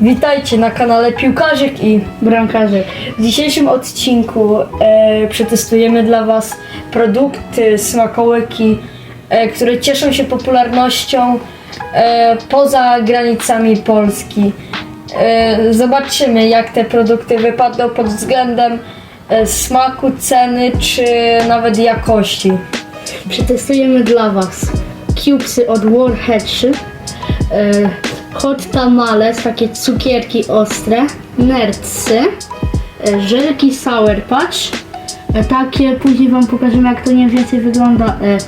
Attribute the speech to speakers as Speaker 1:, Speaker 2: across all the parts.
Speaker 1: Witajcie na kanale Piłkarzyk i
Speaker 2: Bramkarze.
Speaker 1: w dzisiejszym odcinku e, przetestujemy dla Was produkty, smakołyki, e, które cieszą się popularnością e, poza granicami Polski. E, zobaczymy jak te produkty wypadną pod względem e, smaku, ceny czy nawet jakości.
Speaker 2: Przetestujemy dla Was cubesy od Warheadsy, e, hot tamales, takie cukierki ostre, nerdsy, e, żelki Sour Patch, e, takie, później Wam pokażemy jak to mniej więcej wygląda, e,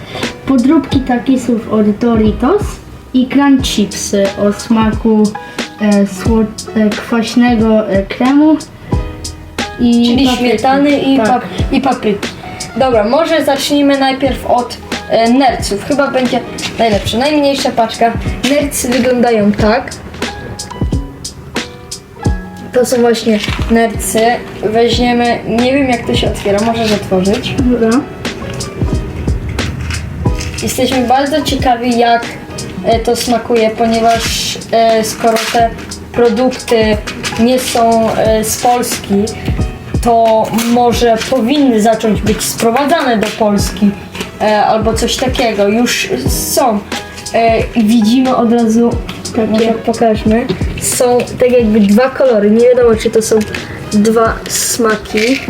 Speaker 2: podróbki takisów od Doritos i crunch chipsy o smaku kwaśnego kremu i
Speaker 1: Czyli
Speaker 2: papryki.
Speaker 1: śmietany i,
Speaker 2: tak.
Speaker 1: pap- i papryki. Dobra, może zacznijmy najpierw od nerców. Chyba będzie najlepsze. Najmniejsza paczka. Nercy wyglądają tak. To są właśnie nercy. Weźmiemy, nie wiem jak to się otwiera, możesz otworzyć.
Speaker 2: Dobra.
Speaker 1: Jesteśmy bardzo ciekawi jak e, to smakuje, ponieważ e, skoro te produkty nie są e, z Polski, to może powinny zacząć być sprowadzane do Polski e, albo coś takiego. Już są. E, i widzimy od razu, tak może pokażmy, są tak jakby dwa kolory. Nie wiadomo czy to są dwa smaki.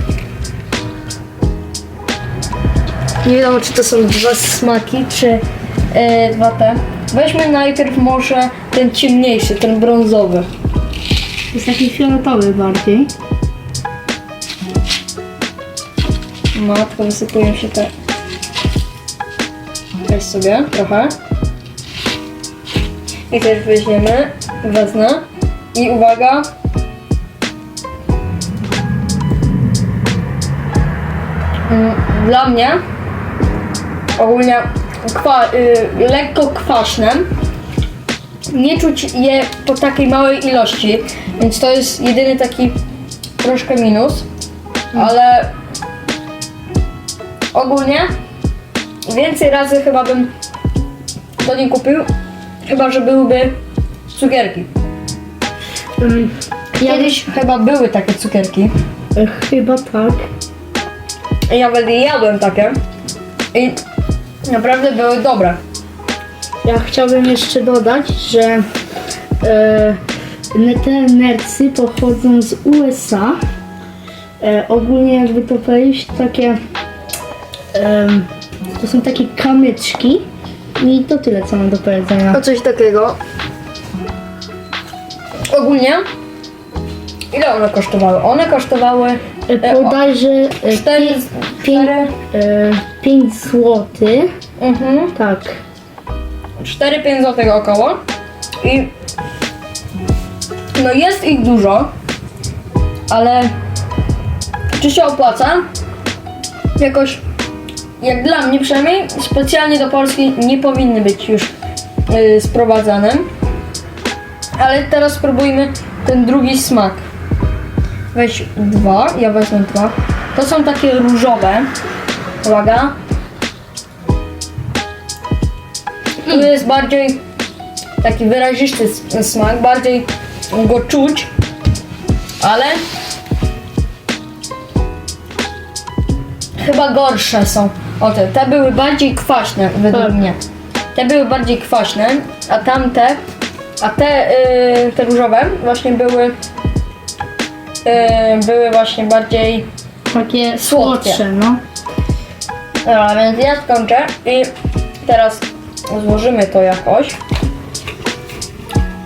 Speaker 1: Nie wiadomo, czy to są dwa smaki, czy e, dwa te. Weźmy najpierw może ten ciemniejszy, ten brązowy.
Speaker 2: Jest taki fioletowy bardziej.
Speaker 1: Matko, wysypują się te. Weź sobie trochę. I też weźmiemy, wezmę. I uwaga. Mm, Dla mnie ogólnie kwa, y, lekko kwaśne. Nie czuć je po takiej małej ilości, więc to jest jedyny taki troszkę minus, ale ogólnie więcej razy chyba bym to nie kupił, chyba że byłyby cukierki.
Speaker 2: Um, ja
Speaker 1: Kiedyś chyba były takie cukierki
Speaker 2: e, chyba tak.
Speaker 1: i nawet jadłem takie i naprawdę były dobre.
Speaker 2: Ja chciałbym jeszcze dodać, że e, ne- te nercy pochodzą z USA. E, ogólnie jakby to powiedzieć, takie em, to są takie kamyczki i to tyle co mam do powiedzenia.
Speaker 1: O coś takiego. Ogólnie ile one kosztowały? One kosztowały
Speaker 2: E,
Speaker 1: e, o-
Speaker 2: bodajże e,
Speaker 1: 4,
Speaker 2: pię- pię-
Speaker 1: 4,
Speaker 2: e, 5 zł.
Speaker 1: mhm.
Speaker 2: Tak.
Speaker 1: 4-5 zł około. I no jest ich dużo, ale czy się opłaca? Jakoś, jak dla mnie przynajmniej, specjalnie do Polski nie powinny być już yy, sprowadzane. Ale teraz spróbujmy ten drugi smak. Weź dwa, ja wezmę dwa. To są takie różowe. Uwaga. Tu jest bardziej taki wyrazisty smak, bardziej go czuć, ale chyba gorsze są. O te, te były bardziej kwaśne według
Speaker 2: Tak.
Speaker 1: mnie. Te były bardziej kwaśne, a tamte, a te, yy, te różowe właśnie były yy, były właśnie bardziej
Speaker 2: Takie
Speaker 1: Słodkie.
Speaker 2: słodsze, no.
Speaker 1: Dobra, więc ja skończę i teraz złożymy to jakoś.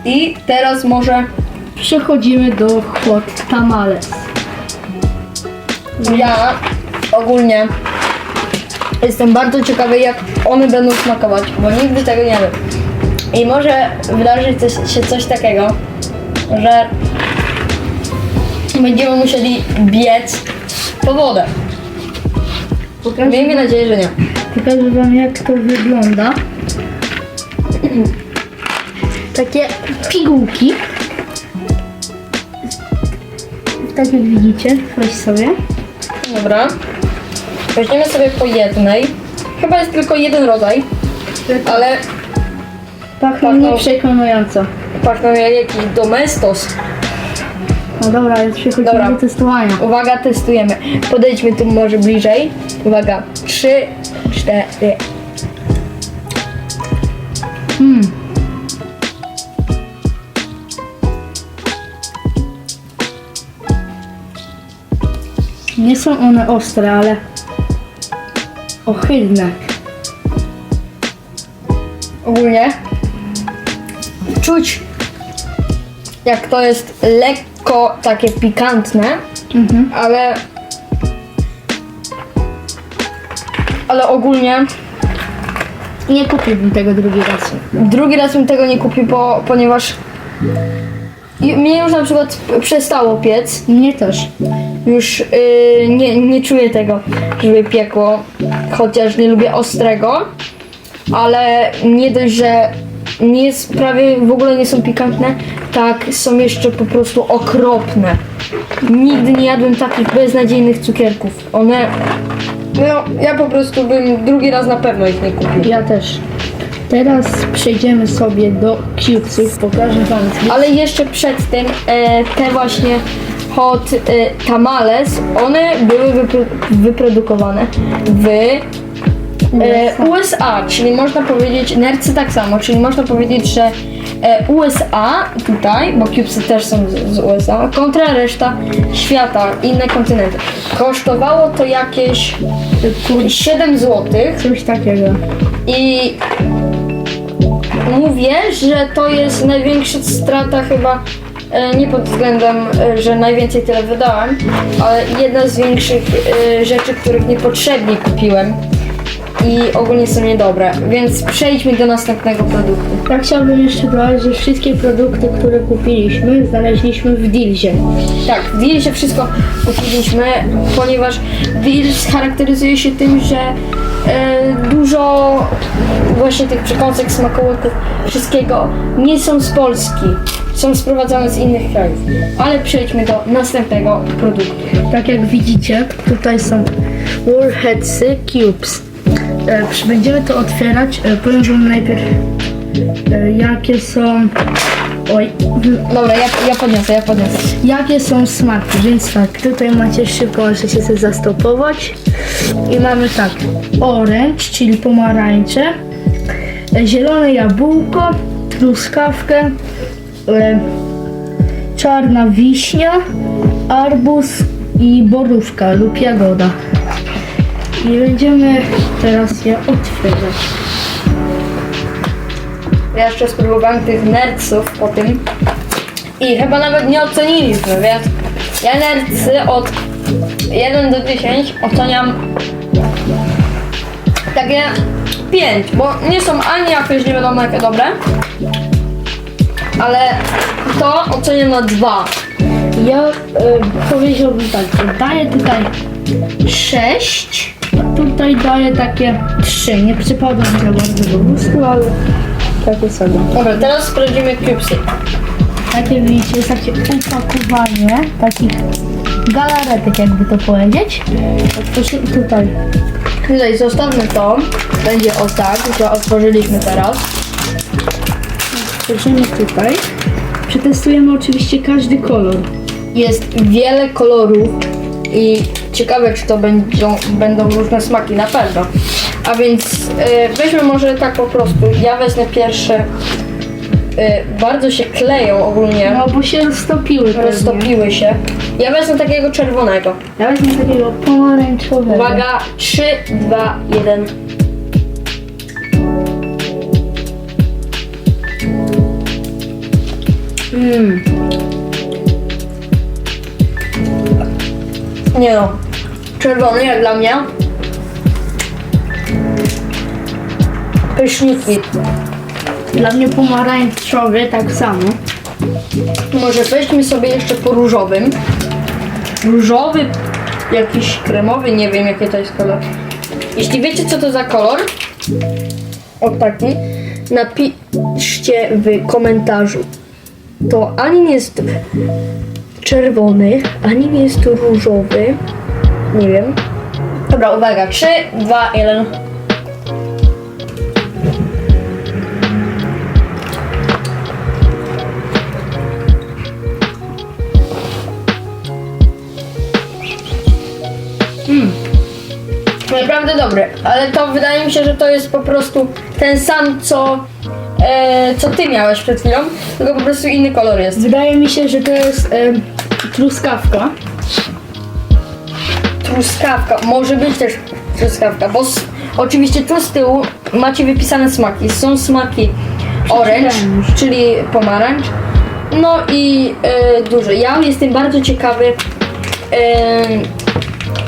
Speaker 1: I teraz może
Speaker 2: Przechodzimy do hot tamales.
Speaker 1: ja ogólnie jestem bardzo ciekawy jak one będą smakować, bo nigdy tego nie wiem. I może wydarzyć coś, się coś takiego, że będziemy musieli biec po wodę.
Speaker 2: Pokażę
Speaker 1: Miejmy nadzieję, że nie.
Speaker 2: Pokażę wam jak to wygląda. Takie pigułki. Tak jak widzicie, weź sobie.
Speaker 1: Dobra. Weźmiemy sobie po jednej. Chyba jest tylko jeden rodzaj, ale
Speaker 2: Pachną
Speaker 1: Pachną-
Speaker 2: nieprzekonująco.
Speaker 1: pachną jak jakiś domestos.
Speaker 2: No dobra, już przechodzimy
Speaker 1: Dobra.
Speaker 2: do testowania.
Speaker 1: Uwaga, testujemy. Podejdźmy tu może bliżej. Uwaga, trzy, cztery.
Speaker 2: Hmm. Nie są one ostre, ale ohydne.
Speaker 1: Ogólnie czuć jak to jest lekko takie pikantne,
Speaker 2: Mhm.
Speaker 1: ale ale ogólnie
Speaker 2: Nie kupiłbym tego drugi raz.
Speaker 1: drugi raz bym tego nie kupił, bo, ponieważ i- mnie już na przykład przestało piec.
Speaker 2: Mnie też.
Speaker 1: Już yy, nie, nie czuję tego, żeby piekło, chociaż nie lubię ostrego, ale nie dość, że nie jest prawie w ogóle nie są pikantne, tak są jeszcze po prostu okropne. Nigdy nie jadłem takich beznadziejnych cukierków. One, no ja po prostu bym drugi raz na pewno ich nie kupił.
Speaker 2: Ja też. Teraz przejdziemy sobie do cubesów. Pokażę wam.
Speaker 1: Ale jeszcze przed tym e, te właśnie hot e, tamales, one były wypro wyprodukowane w e, USA, czyli można powiedzieć, nercy tak samo, czyli można powiedzieć, że e, USA tutaj, bo cubesy też są z, z USA, kontra reszta świata, inne kontynenty. Kosztowało to jakieś e, 7 złotych.
Speaker 2: Coś takiego.
Speaker 1: I mówię, że to jest największa strata chyba nie pod względem, e, że najwięcej tyle wydałem, ale jedna z większych e, rzeczy, których niepotrzebnie kupiłem i ogólnie są niedobre. Więc przejdźmy do następnego produktu.
Speaker 2: Ja chciałbym jeszcze dodać, że wszystkie produkty, które kupiliśmy, znaleźliśmy w Dealzie.
Speaker 1: Tak, w Dealsie wszystko kupiliśmy, ponieważ Deals charakteryzuje się tym, że e, dużo właśnie tych przekąsek, smakołyków, wszystkiego nie są z Polski. Są sprowadzane z innych krajów. Ale przejdźmy do następnego produktu.
Speaker 2: Tak jak widzicie, tutaj są Warheadsy Cubes. E, będziemy to otwierać. E, powiem wam najpierw, e, jakie są... Oj,
Speaker 1: Dobra, ja, ja podniosę, ja podniosę.
Speaker 2: jakie są smaki, więc tak, tutaj macie szybko, możecie sobie zastopować i mamy tak, orange, czyli pomarańcze, e, zielone jabłko, truskawkę, e, czarna wiśnia, arbuz i borówka lub jagoda. I będziemy teraz je otwierać.
Speaker 1: Ja jeszcze spróbowałem tych nerców po tym i chyba nawet nie oceniliśmy, więc ja nercy od 1 do 10 oceniam takie 5, bo nie są ani jakieś nie wiadomo jakie dobre, ale to oceniam na 2.
Speaker 2: Ja e, powiedziałbym tak, że daję tutaj 6, a tutaj daję takie 3. Nie przypadam za bardzo do gustu, ale takie sobie.
Speaker 1: Dobra, teraz sprawdzimy cubesy.
Speaker 2: Takie widzicie, jest takie opakowanie takich galaretek, jakby to powiedzieć. Otworzy tutaj.
Speaker 1: Tutaj zostawmy to, będzie o tak, że otworzyliśmy teraz.
Speaker 2: Otworzymy tutaj. Przetestujemy oczywiście każdy kolor.
Speaker 1: Jest wiele kolorów i ciekawe, czy to będą, będą różne smaki, na pewno. A więc e, weźmy może tak po prostu. Ja wezmę pierwsze. E, bardzo się kleją ogólnie.
Speaker 2: No bo się roztopiły pewnie.
Speaker 1: Roztopiły się. Ja wezmę takiego czerwonego.
Speaker 2: Ja wezmę takiego pomarańczowego.
Speaker 1: Uwaga, 3, 2, 1. Mmm. Nie no. Czerwony jak dla mnie. Pyszniutki.
Speaker 2: Dla mnie pomarańczowy tak samo.
Speaker 1: Może weźmy sobie jeszcze po różowym. Różowy, jakiś kremowy, nie wiem jaki to jest kolor. Jeśli wiecie co to za kolor, o taki, napiszcie w komentarzu. To ani nie jest czerwony, ani nie jest różowy. Nie wiem. Dobra, uwaga. 3, 2, 1. Naprawdę dobry, ale to wydaje mi się, że to jest po prostu ten sam, co, e, co ty miałeś przed chwilą, tylko po prostu inny kolor jest.
Speaker 2: Wydaje mi się, że to jest em, truskawka.
Speaker 1: Truskawka, może być też truskawka, bo s- oczywiście tu z tyłu macie wypisane smaki. Są smaki orange,
Speaker 2: Przeczytałem już.
Speaker 1: czyli pomarańcz, no i e, duży. Ja jestem bardzo ciekawy e,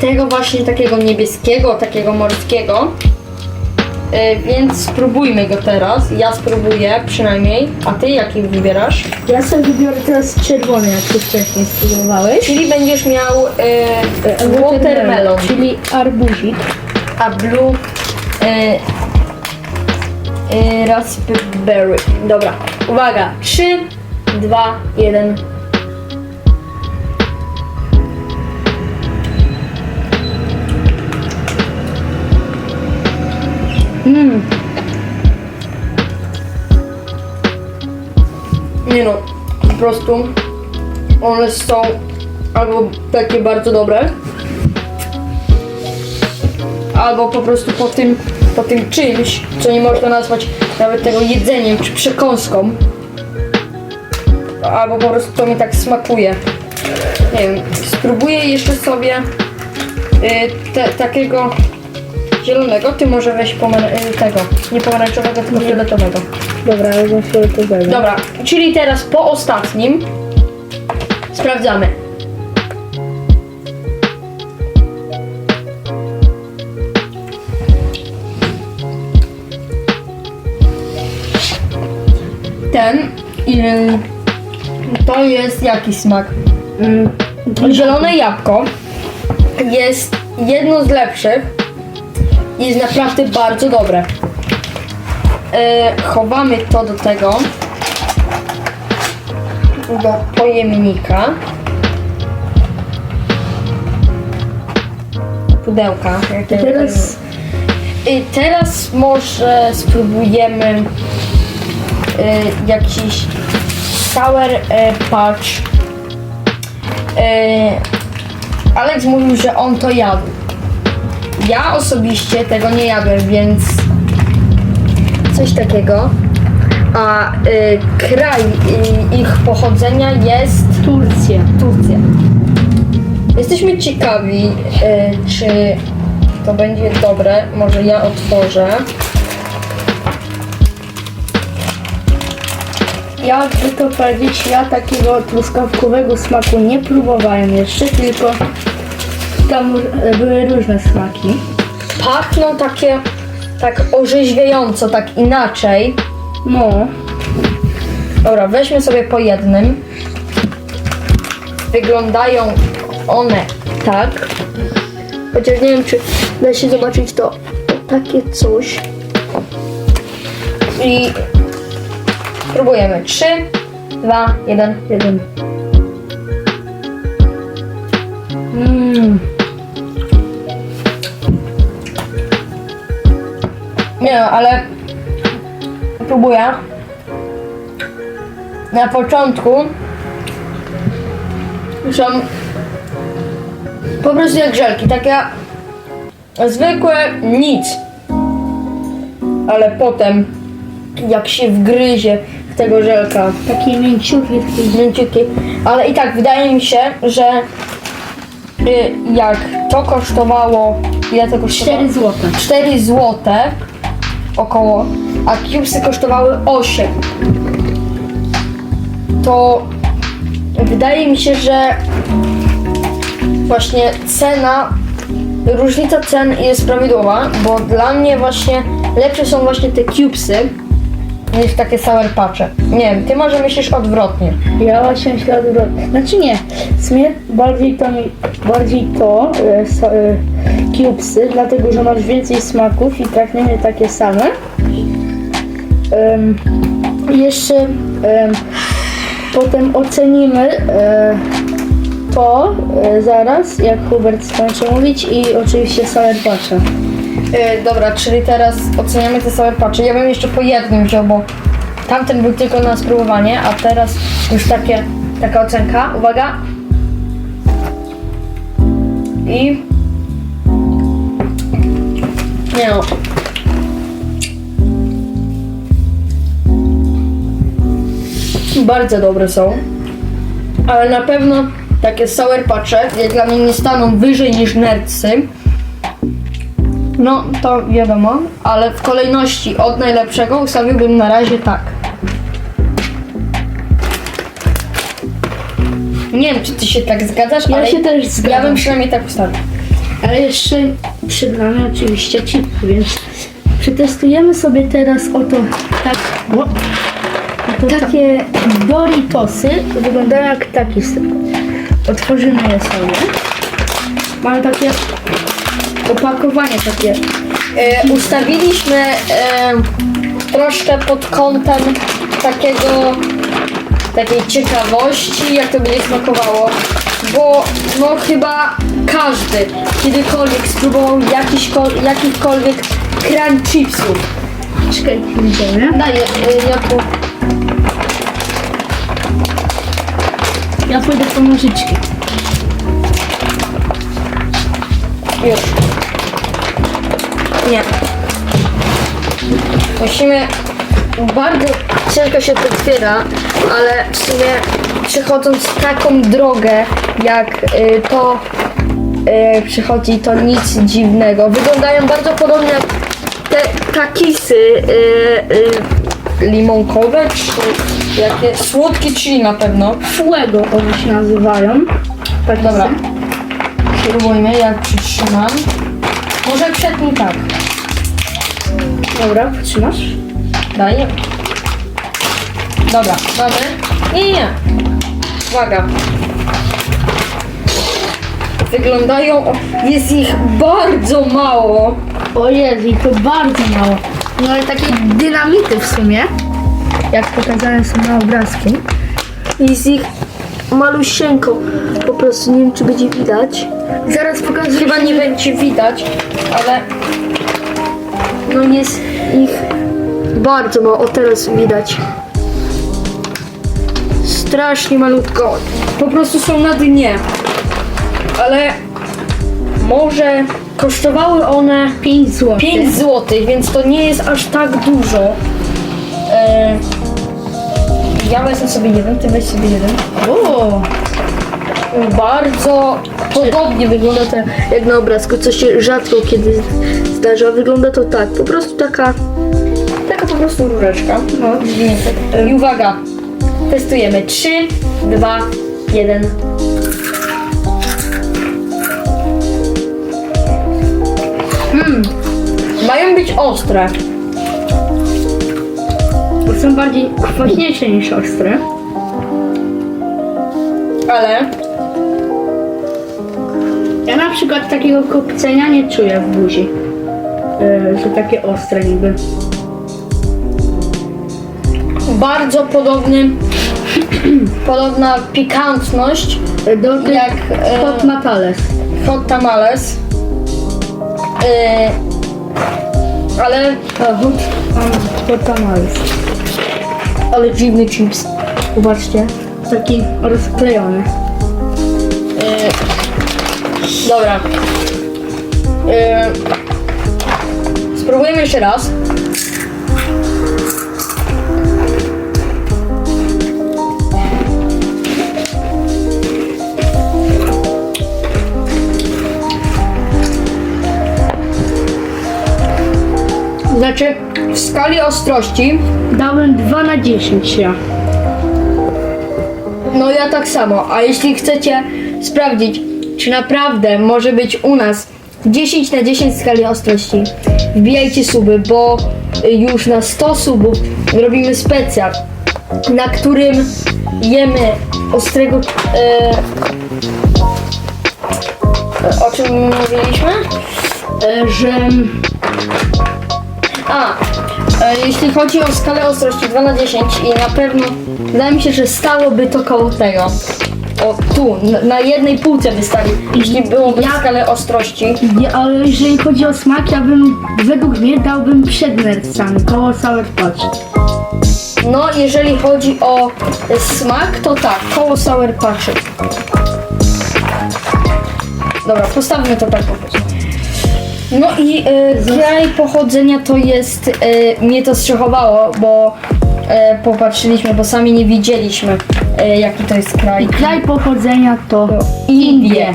Speaker 1: tego właśnie takiego niebieskiego, takiego morskiego. E, więc spróbujmy go teraz. Ja spróbuję przynajmniej. A ty jaki wybierasz?
Speaker 2: Ja sobie wybiorę teraz czerwony, jak ty wcześniej spróbowałeś.
Speaker 1: Czyli będziesz miał E, watermelon.
Speaker 2: Czyli arbuzik.
Speaker 1: a blue e, e, raspberry. Dobra, uwaga. 3, 2, 1.
Speaker 2: Mm.
Speaker 1: Nie no, po prostu one są albo takie bardzo dobre, albo po prostu po tym, po tym czymś, co nie można nazwać nawet tego jedzeniem czy przekąską, albo po prostu to mi tak smakuje. Nie wiem, spróbuję jeszcze sobie y, te, takiego zielonego, ty może weź pomar- y, tego, nie pomarańczowego, tylko fioletowego.
Speaker 2: Dobra, ale bym fioletowego.
Speaker 1: Dobra, czyli teraz po ostatnim sprawdzamy. Ten y, to jest jaki smak?
Speaker 2: Mm.
Speaker 1: Zielone jabłko jest jedno z lepszych i jest naprawdę bardzo dobre. E, chowamy to do tego do pojemnika pudełka.
Speaker 2: I teraz
Speaker 1: I teraz może spróbujemy y, jakiś sour y, patch. Y, Alex mówił, że on to jadł. Ja osobiście tego nie jadłem, więc coś takiego. A y, kraj y, ich pochodzenia jest
Speaker 2: Turcja.
Speaker 1: Turcja. Jesteśmy ciekawi, y, czy to będzie dobre. Może ja otworzę.
Speaker 2: Jakby to powiedzieć, ja takiego truskawkowego smaku nie próbowałem jeszcze, tylko tam były różne smaki.
Speaker 1: Pachną no, takie tak orzeźwiająco, tak inaczej.
Speaker 2: No.
Speaker 1: Dobra, weźmy sobie po jednym. Wyglądają one tak. Chociaż nie wiem, czy da się zobaczyć to takie coś. I próbujemy. 3, 2, 1, 1. ale próbuję. Na początku są po prostu jak żelki, takie zwykłe nic. Ale potem jak się wgryzie w tego żelka,
Speaker 2: taki mięciutki, taki
Speaker 1: mięciutki, ale i tak wydaje mi się, że y, jak to kosztowało, ile to kosztowało?
Speaker 2: 4 złote.
Speaker 1: 4 złote około, a cubesy kosztowały 8. To wydaje mi się, że właśnie cena, różnica cen jest prawidłowa, bo dla mnie właśnie lepsze są właśnie te cubesy niż takie sour patche. Nie wiem, ty może myślisz odwrotnie.
Speaker 2: Ja właśnie myślę odwrotnie. Znaczy nie, w sumie bardziej to mi, bardziej to, e, so, e, cubesy, dlatego że masz więcej smaków i trakniemy takie same. Jeszcze em, potem ocenimy e, to e, zaraz, jak Hubert skończy mówić i oczywiście sour patcha.
Speaker 1: Yy, dobra, czyli teraz oceniamy te same patche. Ja bym jeszcze po jednym wziął, bo tamten był tylko na spróbowanie, a teraz już takie, taka ocenka. Uwaga. I Nie no. Bardzo dobre są. Ale na pewno takie sour patche, jak dla mnie nie staną wyżej niż nerdsy. No, to wiadomo, ale w kolejności od najlepszego ustawiłbym na razie tak. Nie wiem, czy ty się tak zgadzasz,
Speaker 2: Ja
Speaker 1: ale
Speaker 2: się też zgadzam.
Speaker 1: ja bym przynajmniej tak ustawił.
Speaker 2: Ale jeszcze nami oczywiście chipy, więc przetestujemy sobie teraz oto tak, oto takie Doritosy. Wyglądają jak taki syp. Otworzymy je sobie. Mamy takie opakowanie takie.
Speaker 1: E, ustawiliśmy e, troszkę pod kątem takiego takiej ciekawości, jak to będzie smakowało, bo no chyba każdy kiedykolwiek spróbował jakiś, jakichkolwiek crunch chipsów.
Speaker 2: Czekaj, widzimy.
Speaker 1: Daję, e, ja tu
Speaker 2: Ja pójdę po nożyczki.
Speaker 1: już. Nie. Musimy. Bardzo ciężko się to otwiera, ale w sumie przechodząc taką drogę, jak y, to y, przychodzi, to nic dziwnego. Wyglądają bardzo podobnie jak te kakisy y, y, limonkowe, czy jakie słodkie chili na pewno.
Speaker 2: Fuego one się nazywają. Tak
Speaker 1: Dobra. Spróbujmy, jak przytrzymam. Może przedni tak.
Speaker 2: Dobra, trzymasz?
Speaker 1: Daję. Dobra, mamy. Nie, nie, nie. Uwaga. Wyglądają, jest ich bardzo mało.
Speaker 2: O Jezu, to bardzo mało. No ale takie dynamity w sumie. Jak pokazane są na obrazki.
Speaker 1: Jest ich malusieńko. Po prostu nie wiem, czy będzie widać.
Speaker 2: Zaraz pokażę.
Speaker 1: Chyba nie będzie widać, ale no jest ich bardzo mało. O, teraz widać. Strasznie malutko. Po prostu są na dnie. Ale może kosztowały one
Speaker 2: 5 zł.
Speaker 1: 5 zł, więc to nie jest aż tak dużo. E, ja wezmę sobie jeden, ty weź sobie jeden.
Speaker 2: O,
Speaker 1: Bardzo podobnie wygląda to jak na obrazku, co się rzadko kiedy zdarza. Wygląda to tak, po prostu taka, taka po prostu rureczka. No, I uwaga, testujemy. 3, 2, 1. Hmm, mają być ostre.
Speaker 2: bo są bardziej kwaśniejsze niż ostre.
Speaker 1: Ale
Speaker 2: przykład takiego kopcenia nie czuję w buzi. Yy, że takie ostre niby.
Speaker 1: bardzo podobny, podobna pikantność
Speaker 2: Do tych
Speaker 1: jak e,
Speaker 2: hot matales.
Speaker 1: hot tamales. Yy, ale
Speaker 2: A, hot, hot tamales.
Speaker 1: Ale dziwny chips. Zobaczcie.
Speaker 2: Taki rozklejony.
Speaker 1: Dobra. Yy, spróbujemy jeszcze raz. Znaczy, w skali ostrości
Speaker 2: Dałem 2 na 10 ja.
Speaker 1: No ja tak samo, a jeśli chcecie sprawdzić, czy naprawdę może być u nas 10 na 10 w skali ostrości, wbijajcie suby, bo już na 100 subów robimy specjal, na którym jemy ostrego... E, o czym mówiliśmy?
Speaker 2: E, że
Speaker 1: A, jeśli chodzi o skalę ostrości 2 na 10 i na pewno wydaje mi się, że stałoby to koło tego. O, tu, na, jednej półce wystawi, jeśli byłoby
Speaker 2: Ja-
Speaker 1: skalę ostrości.
Speaker 2: Ja, ale jeżeli chodzi o smak, ja bym według mnie dałbym przed nercami, koło Sour Patch.
Speaker 1: No, jeżeli chodzi o smak, to tak, koło Sour Patchy. Dobra, postawmy to tak po prostu. No i e, kraj pochodzenia to jest, e, mnie to strzechowało, bo e, popatrzyliśmy, bo sami nie widzieliśmy e, jaki to jest kraj.
Speaker 2: Kraj pochodzenia to
Speaker 1: Indie.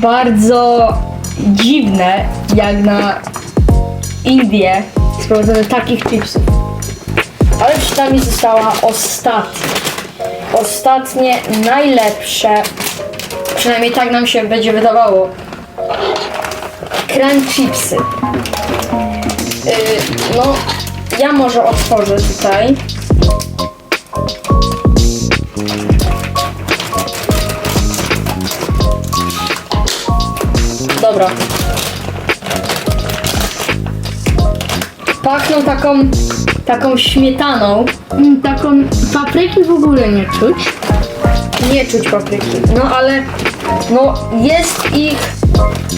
Speaker 1: Bardzo dziwne, jak na Indię sprowadzone takich chipsów. Ale przed nami została ostatnia. Ostatnie, najlepsze, przynajmniej tak nam się będzie wydawało, crunch chipsy. Yy, no, ja może otworzę tutaj. Dobra. Pachną taką, taką śmietaną.
Speaker 2: Mm, Taką papryki w ogóle nie czuć.
Speaker 1: Nie czuć papryki. No ale no jest ich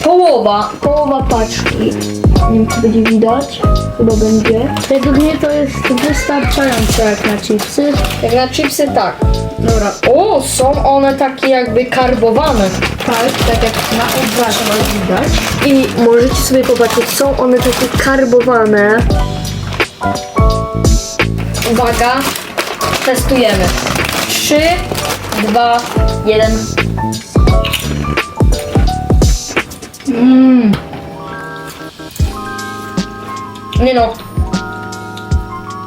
Speaker 1: połowa, połowa paczki. Nie wiem czy będzie widać. Chyba będzie.
Speaker 2: Według mnie to jest wystarczające jak na chipsy.
Speaker 1: Jak na chipsy tak.
Speaker 2: Dobra,
Speaker 1: O, są one takie jakby karbowane.
Speaker 2: tak, tak jak na obrazie widać.
Speaker 1: I możecie sobie popatrzeć, są one takie karbowane. Uwaga, testujemy. 3, 2, 1.
Speaker 2: Mmm,
Speaker 1: Nie no.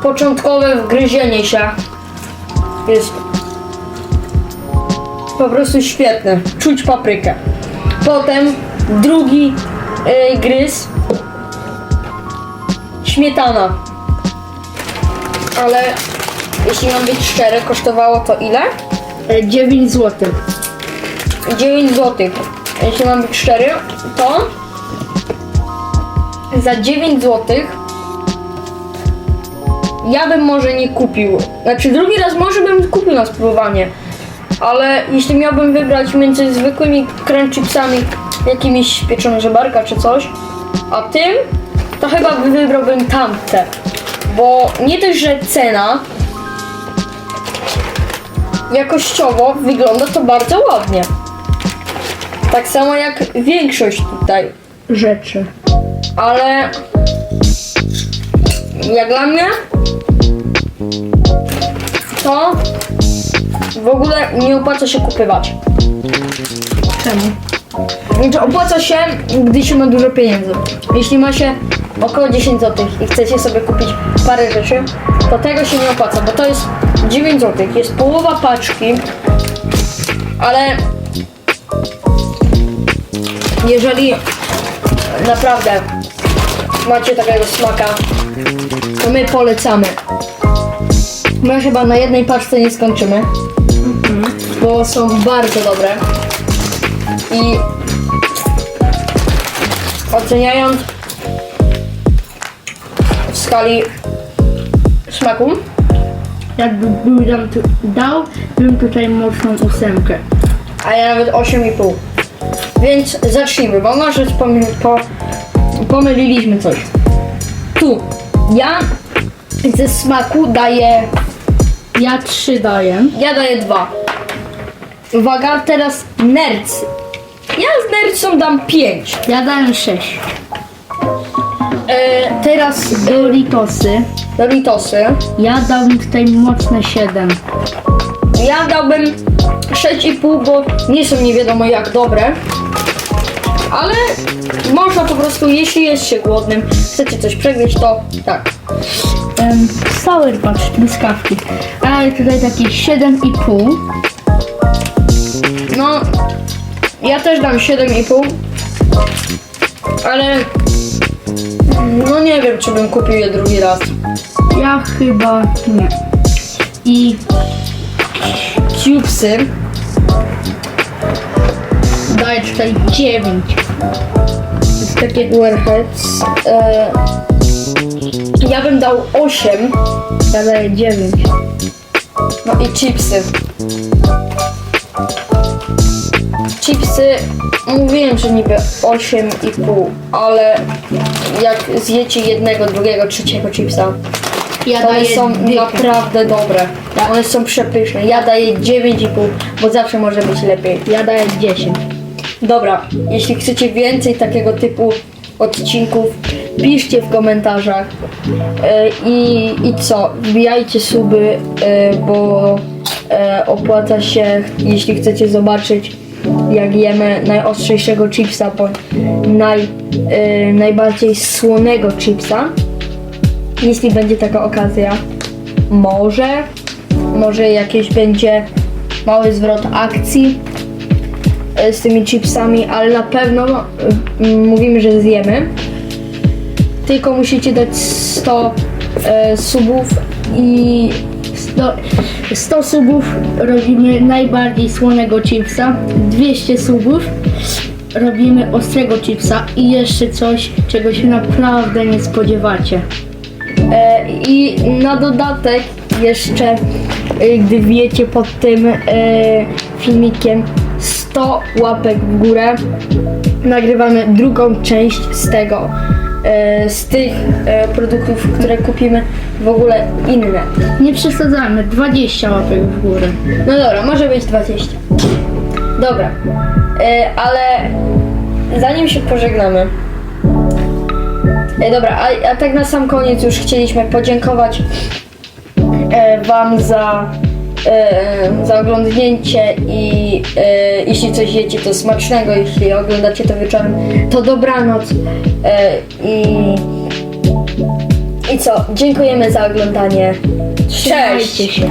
Speaker 1: Początkowe wgryzienie się jest po prostu świetne. Czuć paprykę. Potem drugi y, gryz. Śmietana. Ale jeśli mam być szczery, kosztowało to ile?
Speaker 2: 9 zł.
Speaker 1: 9 zł. Jeśli mam być szczery, to za 9 zł ja bym może nie kupił. Znaczy drugi raz może bym kupił na spróbowanie. Ale jeśli miałbym wybrać między zwykłymi crunch chipsami, jakimiś pieczone żebarka czy coś, a tym, to chyba wybrałbym tamte. Bo nie dość, że cena jakościowo wygląda to bardzo ładnie. Tak samo jak większość tutaj.
Speaker 2: Rzeczy.
Speaker 1: Ale jak dla mnie to w ogóle nie opłaca się kupywać.
Speaker 2: Czemu?
Speaker 1: Znaczy opłaca się, gdy się ma dużo pieniędzy. Jeśli ma się około 10 zł i chcecie sobie kupić parę rzeczy, to tego się nie opłaca, bo to jest 9 zł. Jest połowa paczki, ale jeżeli naprawdę macie takiego smaka, to my polecamy. My chyba na jednej paczce nie skończymy, bo są bardzo dobre. I oceniając w skali smaku,
Speaker 2: Jakby był tu, dał, bym tutaj mocną ósemkę.
Speaker 1: a ja nawet 8,5. Więc zacznijmy, bo może pomyl, po, pomyliliśmy coś. Tu ja ze smaku daję,
Speaker 2: Ja 3 daję.
Speaker 1: ja daję 2. Uwaga, teraz nercy. Ja z nercą dam 5.
Speaker 2: Ja dałem 6.
Speaker 1: E, teraz
Speaker 2: Doritosy.
Speaker 1: Doritosy.
Speaker 2: Ja dałem tutaj mocne 7.
Speaker 1: Ja dałbym 6,5, bo nie są nie wiadomo jak dobre. Ale można po prostu, jeśli jest się głodnym, chcecie coś przegryźć, to tak.
Speaker 2: Um, Sour Patch, truskawki. Ale tutaj takie 7,5.
Speaker 1: No, ja też dam 7,5. Ale no nie wiem, czy bym kupił je drugi raz.
Speaker 2: Ja chyba nie. I
Speaker 1: Cubesy
Speaker 2: daję tutaj 9.
Speaker 1: takie warheads. E, ja bym dał 8.
Speaker 2: Ja daję 9.
Speaker 1: No i chipsy. Chipsy, mówiłem, że niby 8,5, ale jak zjecie jednego, drugiego, trzeciego chipsa,
Speaker 2: Ja
Speaker 1: to one
Speaker 2: daję
Speaker 1: są
Speaker 2: dychę.
Speaker 1: naprawdę dobre. One są przepyszne. Ja daję 9,5, bo zawsze może być lepiej.
Speaker 2: Ja daję 10.
Speaker 1: Dobra, jeśli chcecie więcej takiego typu odcinków. Piszcie w komentarzach. E, I, I co? Wbijajcie suby, e, bo e, opłaca się, jeśli chcecie zobaczyć, jak jemy najostrzejszego chipsa, bądź naj, najbardziej słonego chipsa. Jeśli będzie taka okazja, może, może jakieś będzie mały zwrot akcji z tymi chipsami, ale na pewno e, mówimy, że zjemy. Tylko musicie dać 100 e, subów i
Speaker 2: 100, 100 subów robimy najbardziej słonego chipsa, 200 subów robimy ostrego chipsa i jeszcze coś, czego się naprawdę nie spodziewacie.
Speaker 1: E, I na dodatek jeszcze, e, gdy wiecie pod tym e, filmikiem 100 łapek w górę, nagrywamy drugą część z tego, e, z tych e, produktów, które kupimy, w ogóle inne.
Speaker 2: Nie przesadzamy, 20 łapek w górę.
Speaker 1: No dobra, może być 20. Dobra, e, ale zanim się pożegnamy, dobra, a, a tak na sam koniec już chcieliśmy podziękować Wam za, e, za oglądnięcie i e, jeśli coś jecie, to smacznego, jeśli oglądacie to wieczorem, to dobranoc e, i, i co, dziękujemy za oglądanie.
Speaker 2: Trzymajcie
Speaker 1: Cześć!
Speaker 2: się.